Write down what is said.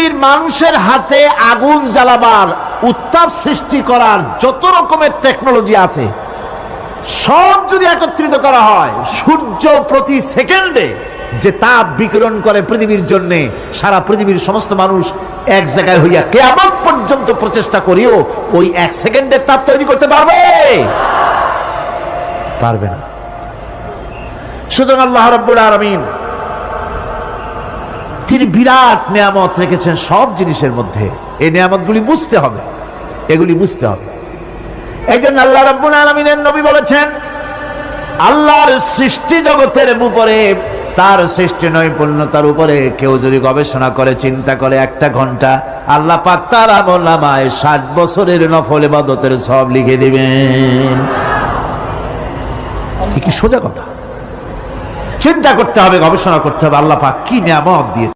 পৃথিবীর মানুষের হাতে আগুন জ্বালাবার উত্তাপ সৃষ্টি করার যত রকমের টেকনোলজি আছে, সব যদি একত্রিত করা হয়, সূর্য প্রতি সেকেন্ডে যে তাপ বিকিরণ করে পৃথিবীর জন্য, সারা পৃথিবীর সমস্ত মানুষ এক জায়গায় হইয়া কেমন পর্যন্ত প্রচেষ্টা করিও, ওই এক সেকেন্ডের তাপ তৈরি করতে পারবে? পারবে না। সুতরাং আল্লাহ রব্বুল আলমিন তিনি বিরাট নিয়ামত রেখেছেন সব জিনিসের মধ্যে। এই নিয়ামতগুলি বুঝতে হবে। এগুলি বুঝতে হবে। একজন আল্লাহ রব্বুল আলমিনের নবী বলেছেন, আল্লাহর সৃষ্টি জগতের উপরে, তার সৃষ্টি নৈপুণ্যতার উপরে। কেউ যদি গবেষণা করে, চিন্তা করে, একটা ঘণ্টা আল্লাহ পাক তার আমল ষাট বছরের নফল ইবাদতের সব লিখে দিবেন। কি সোজা কথা? চিন্তা করতে হবে, গবেষণা করতে হবে, আল্লাহ পাক কি নিয়ামত দিয়ে